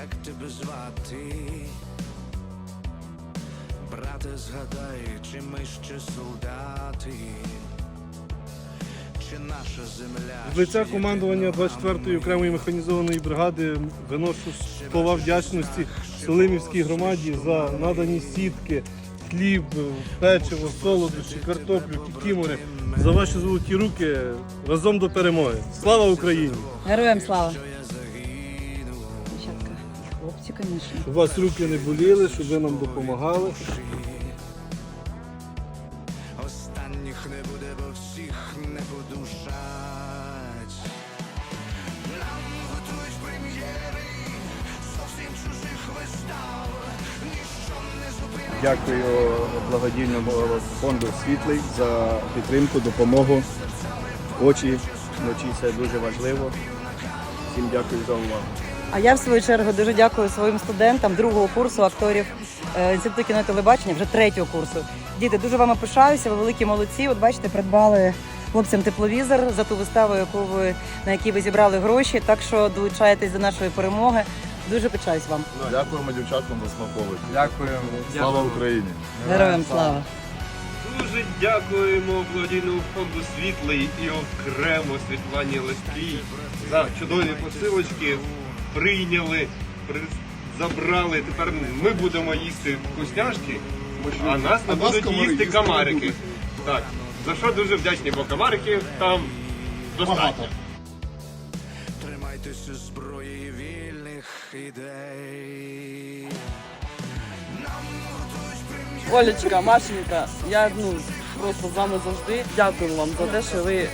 як тебе звати? Брате, згадай, чи ми ще солдати, чи наша земля? З лиця командування 24-ї окремої механізованої бригади виношу слова вдячності Селимівській громаді за надані сітки, хліб, печиво, солодощі, картоплю, кікімори, за ваші золоті руки разом до перемоги. Слава Україні! Героям слава! Дівчатка, звісно. Щоб у вас руки не боліли, щоб ви нам допомагали. Останніх не буде, бо всіх не подушать. Нам готують прем'єри зовсім чужих вистав. Ніщо не зупинить. Дякую благодійному фонду Світлий за підтримку, допомогу. Очі вночі це дуже важливо. Всім дякую за увагу. А я в свою чергу дуже дякую своїм студентам другого курсу акторів е, інституту кіно і телебачення, вже третього курсу. Діти, дуже вами пишаюся, ви великі молодці. От бачите, придбали хлопцям тепловізор за ту виставу, яку ви на якій ви зібрали гроші. Так що долучаєтесь до нашої перемоги. Дуже пишаюсь вам. Дякуємо дівчаткам за смаковик. Дякуємо. Слава Україні! Героям слава! Дуже дякуємо благодійному фонду Світлий і окремо Світлані Леській за чудові посилочки. Прийняли, при- забрали. Тепер ми будемо їсти вкусняшки, а нас не А нас будуть комари їсти їсти не комарики. будуть. Так, за що дуже вдячні, бо комариків там достатньо. Тримайтеся зброї вільних ідей. Олечка, Машенька, я ну просто з вами завжди дякую вам за те, що ви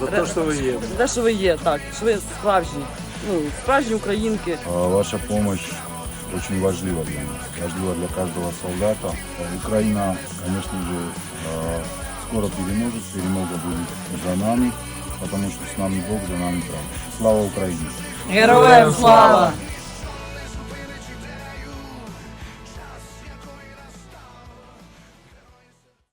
За те, що ви є. за те, що ви є, так, що ви справжні, ну справжні українки. А, Ваша помощь очень важлива для нас, важлива для каждого солдата. А, Украина, конечно же, а, скоро переможет, перемога будет за нами, потому что с нами Бог, за нами правда. Слава Украине! Героям слава!